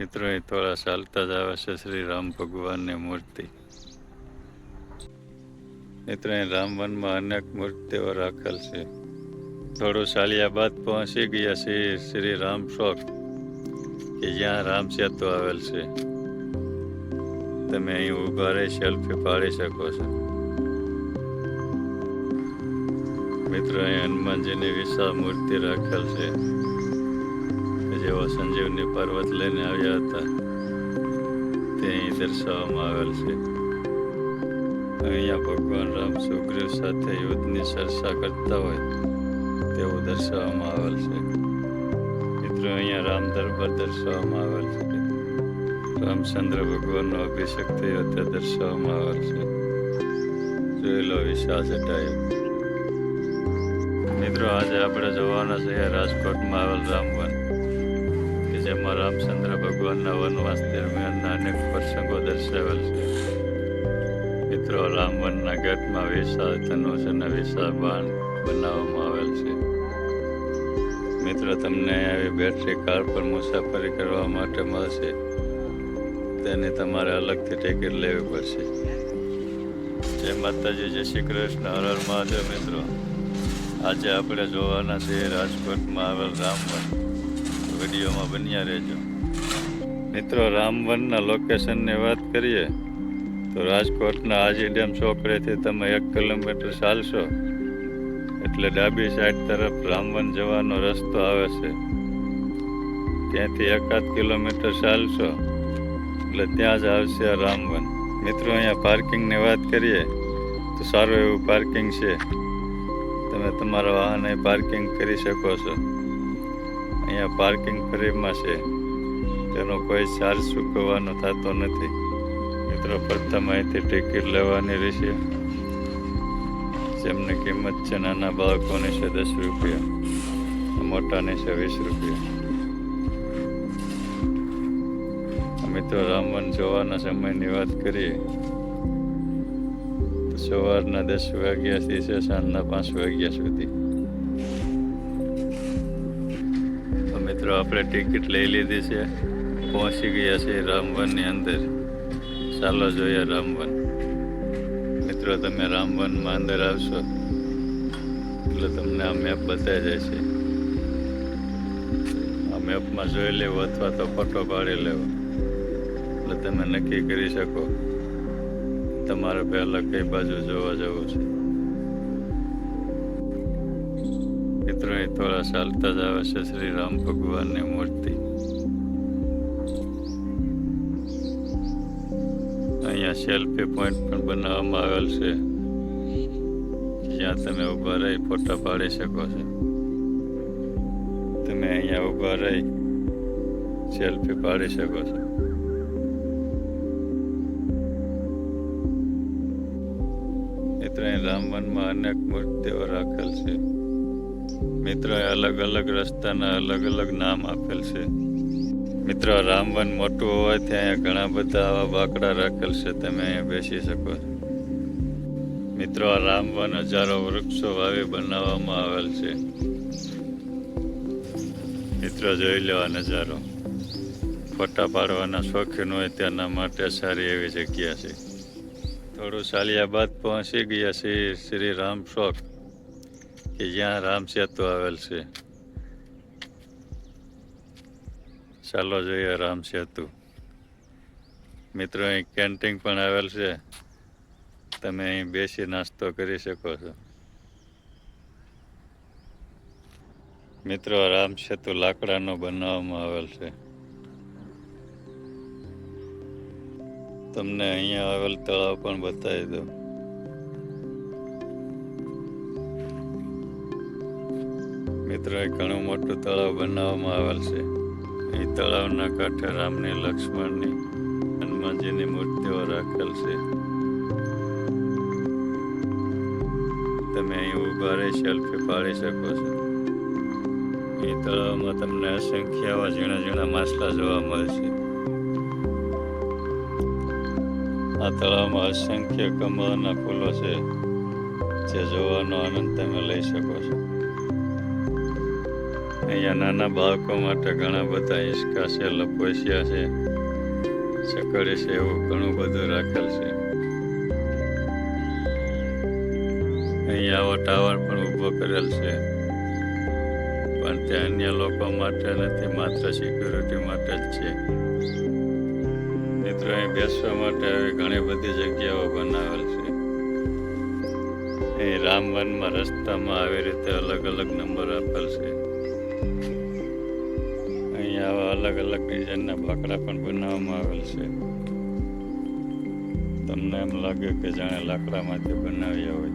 મિત્રો, એ થોડા ચાલતા જ આવે છે શ્રી રામ ભગવાનની મૂર્તિ. મિત્રો, અહીં રામવનમાં અનેક મૂર્તિઓ રાખેલ છે. થોડું ચાલ્યા બાદ પહોંચી ગયા છે શ્રી રામ શોખ કે જ્યાં રામ સેતુ આવેલ છે. તમે અહીં ઊભા રહી સેલ્ફી પાડી શકો છો. મિત્રો, અહીં હનુમાનજીની વિશાળ મૂર્તિ રાખેલ છે. કે સંજીવની પર્વત લઈને આવ્યા હતા, તે અહીં દર્શાવવામાં આવેલ છે. અહીંયા ભગવાન રામ સુગ્રીવ સાથે યુદ્ધની ચર્ચા કરતા હોય, તેવું દર્શાવવામાં આવેલ છે. મિત્રો, અહીંયા રામ દરબાર દર્શાવવામાં આવેલ છે. રામચંદ્ર ભગવાનનો અભિષેક થયો તે દર્શાવવામાં આવેલ છે. જોઈ લો વિશાળ જટાયુ મિત્રો, આજે આપણે જોવાના છે રાજકોટમાં આવેલ રામવન. જેમાં રામચંદ્ર ભગવાનના વનવાસ દરમિયાનના અનેક પ્રસંગો દર્શાવેલ છે. મિત્રો રામવનના ગેટમાં વિશાળ ધનુષ અને વિશાળ બાણ બનાવવામાં આવેલ છે. મિત્રો, તમને આવી બેટરી કાર પર મુસાફરી કરવા માટે મળશે. તેની તમારે અલગથી ટિકિટ લેવી પડશે. જય માતાજી, જય શ્રી કૃષ્ણ. હર મહાદેવ મિત્રો. આજે આપણે જોવાના છે રાજકોટમાં આવેલ રામવન. વિડીયોમાં બન્યા રહેજો. મિત્રો, રામવનના લોકેશનની વાત કરીએ, તો રાજકોટના આજી ડેમ ચોકડેથી તમે એક કિલોમીટર ચાલશો, એટલે ડાબી સાઈડ તરફ રામવન જવાનો રસ્તો આવે છે. ત્યાંથી એકાદ કિલોમીટર ચાલશો, એટલે ત્યાં જ આવશે આ રામવન. મિત્રો, અહીંયા પાર્કિંગની વાત કરીએ, તો સારું એવું પાર્કિંગ છે. તમે તમારા વાહન પાર્કિંગ કરી શકો છો. અહીંયા પાર્કિંગ ફ્રીમાં છે. તેનો કોઈ ચાર્જ ચૂકવવાનો થતો નથી. મિત્રો, પ્રથમ અહીંથી ટિકિટ લેવાની રહેશે. જેમની કિંમત છે નાના બાળકોની છે દસ રૂપિયા, મોટાની છે વીસ રૂપિયા. મિત્રો રામવન જોવાના સમયની વાત કરીએ. સવારના દસ વાગ્યાથી છે સાંજના પાંચ વાગ્યા સુધી. મિત્રો આપણે ટિકિટ લઈ લીધી છે. પહોંચી ગયા છે રામવનની અંદર. ચાલો જોઈએ રામવન. મિત્રો, તમે રામવનમાં અંદર આવશો. એટલે તમને આ મેપ બતાવી છે આ મેપમાં જોઈ લેવો અથવા તો ફોટો પાડી લેવો. એટલે તમે નક્કી કરી શકો. તમારે પહેલાં કઈ બાજુ જોવા જવું છે? મિત્રો એ થોડા ચાલતા જ આવે છે શ્રી રામ ભગવાનની મૂર્તિ અહીંયા સેલ્ફી પોઈન્ટ પણ બનાવવામાં આવેલ છે જ્યાં તમે ઊભા રહી ફોટા પાડી શકો છો તમે અહીંયા ઊભા રહી સેલ્ફી પાડી શકો છો મિત્ર રામ રામવનમાં અનેક મૂર્તિઓ રાખેલ છે મિત્રો અલગ અલગ રસ્તાના અલગ અલગ નામ આપેલ છે. મિત્રો, રામવન મોટું હોવાથી અહીંયા ઘણા બધા આવા બાકડા રાખેલ છે. તમે અહીંયા બેસી શકો મિત્રો, આ રામવન હજારો વૃક્ષો વાવી બનાવવામાં આવેલ છે. મિત્રો, જોઈ લેવા નજારો. ફોટા પાડવાના શોખીન હોય તેના માટે સારી એવી જગ્યા છે. થોડું ચાલ્યા બાદ પહોંચી ગયા છે શ્રી રામ ચોક. કે જ્યાં રામ સેતુ આવેલ છે ચાલો જોઈએ રામ સેતુ મિત્રો અહીં કેન્ટીન પણ આવેલ છે તમે અહીં બેસી નાસ્તો કરી શકો છો મિત્રો રામ સેતુ લાકડાનો બનાવવામાં આવેલ છે તમને અહીંયા આવેલ તળાવ પણ બતાવી દઉં મિત્રો ઘણું મોટું તળાવ બનાવવામાં આવેલ છે. અહીં તળાવના કાંઠે રામની, લક્ષ્મણની, હનુમાનજીની મૂર્તિઓ રાખેલ છે. તમે અહીં ઊભા રહી સેલ્ફી પાડી શકો છો. એ તળાવમાં તમને અસંખ્ય આવા ઝીણા ઝીણા માછલા જોવા મળશે આ તળાવમાં અસંખ્ય કમળના ફૂલો છે, જે જોવાનો આનંદ તમે લઈ શકો છો. અહીંયા નાના બાળકો માટે ઘણા બધા હિંચકા છે, લપોસિયા છે ચકડી છે, એવું ઘણું બધું રાખેલ છે. અહીંયા આવો ટાવર પણ ઊભો કરેલ છે. પણ તે અન્ય લોકો માટે નથી, માત્ર સિક્યુરિટી માટે જ છે. મિત્રો, અહીં બેસવા માટે આવી ઘણી બધી જગ્યાઓ બનાવેલ છે. અહીં રામવનમાં રસ્તામાં આવી રીતે અલગ અલગ નંબર આપેલ છે. આવા અલગ અલગ ડિઝાઇનના બાકડા પણ બનાવવામાં આવેલ છે. તમને એમ લાગે કે જાણે લાકડામાંથી બનાવ્યા હોય.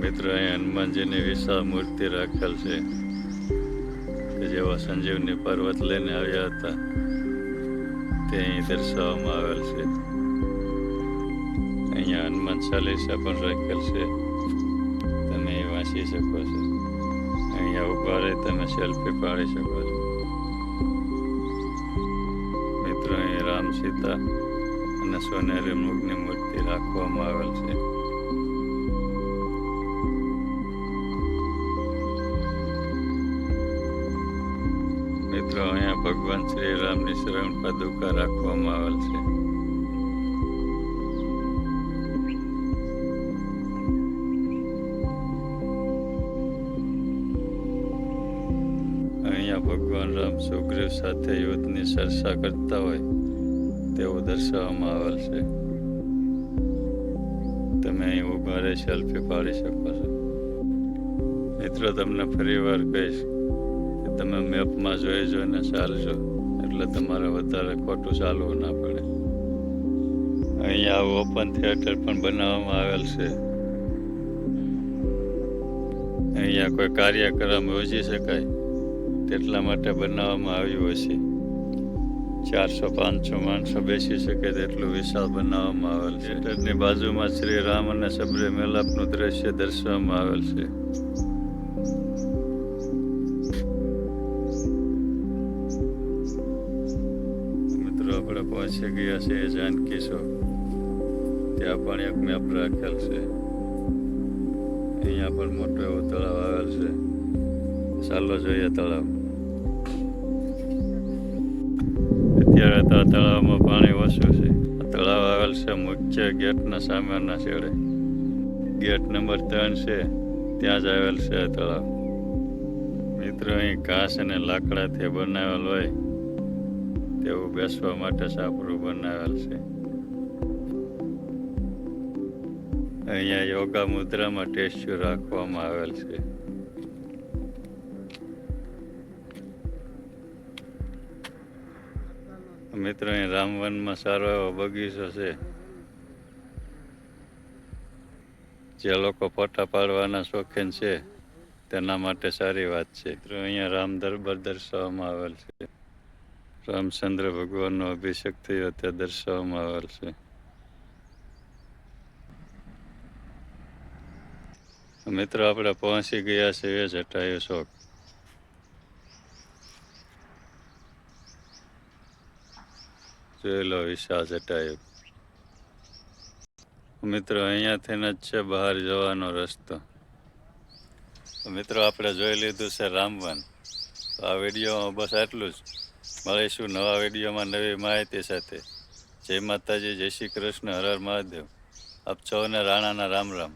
મિત્રો અહીં હનુમાનજીની વિશાળ મૂર્તિ રાખેલ છે, કે જેવા સંજીવની પર્વત લઈને આવ્યા હતા. તે અહીં દર્શાવવામાં આવેલ છે. અહીંયા હનુમાન ચાલીસા પણ રાખેલ છે. તમે એ વાંચી શકો છો. અહીંયા ઊભા રહી, તમે સેલ્ફી પાડી શકો છો. મિત્રો, અહીં રામ સીતા અને સોનેરી મૃગની મૂર્તિ રાખવામાં આવેલ છે. મિત્રો, અહીંયા ભગવાન શ્રી રામની શરણ પાદુકા રાખવામાં આવેલ છે. અહીંયા ભગવાન રામ સુગ્રીવ સાથે યુદ્ધની ચર્ચા કરતા હોય તેવું દર્શાવવામાં આવેલ છે. તમે અહીં ઊભા રહી સેલ્ફી પાડી શકો છો. મિત્રો, તમને ફરી વાર કહીશ કે તમે મેપમાં જોઈ જોઈને ચાલજો એટલે તમારે વધારે ખોટું ચાલવું ના પડે. અહીંયા ઓપન થિયેટર પણ બનાવવામાં આવેલ છે. અહીંયા કોઈ કાર્યક્રમ યોજી શકાય? તેટલા માટે બનાવવામાં આવ્યું હશે ચારસો, પાંચસો માણસો બેસી શકે તેટલું વિશાળ બનાવવામાં આવેલ છે. થિયેટરની બાજુમાં શ્રી રામ અને સબરી મેલાપનું દ્રશ્ય દર્શાવવામાં આવેલ છે. મિત્રો, આપણે પહોંચી ગયા છે જાનકી ચોક ત્યાં પણ એક મેપ રાખેલ છે. અહીંયા પણ મોટો એવો તળાવ આવેલ છે. ચાલો જોઈએ તળાવ. અત્યારે તળાવમાં પાણી ઓછું છે. તળાવ આવેલ છે મુખ્ય ગેટના સામેના છેડે. ગેટ નંબર ત્રણ છે. ત્યાં જ આવેલ છે તળાવ. મિત્રો, અહીં ઘાસ અને લાકડાથી બનાવેલ હોય તેવું બેસવા માટે સાપરું બનાવેલ છે. અહીંયા યોગા મુદ્રામાં ટેસ્ટ રાખવામાં આવેલ છે. મિત્રો અહીં રામવનમાં સારો એવો બગીચો છે. જે લોકો ફોટા પાડવાના શોખીન છે, તેના માટે સારી વાત છે. મિત્રો, અહીંયા રામ દરબાર દર્શાવવામાં આવેલ છે. રામચંદ્ર ભગવાનનો અભિષેક થયો તે દર્શાવવામાં આવેલ છે. મિત્રો, આપણે પહોંચી ગયા છીએ, જટાયુ ચોક. જોઈ વિશ્વાસ હટાયો. મિત્રો અહીંયાથી જ છે બહાર જવાનો રસ્તો. મિત્રો, આપણે જોઈ લીધું છે રામવન. આ વિડીયોમાં બસ આટલું જ. મળીશું નવા વિડીયોમાં નવી માહિતી સાથે. જય માતાજી, જય શ્રી કૃષ્ણ, હર હર મહાદેવ. આપ સૌને રાણાના રામ રામ.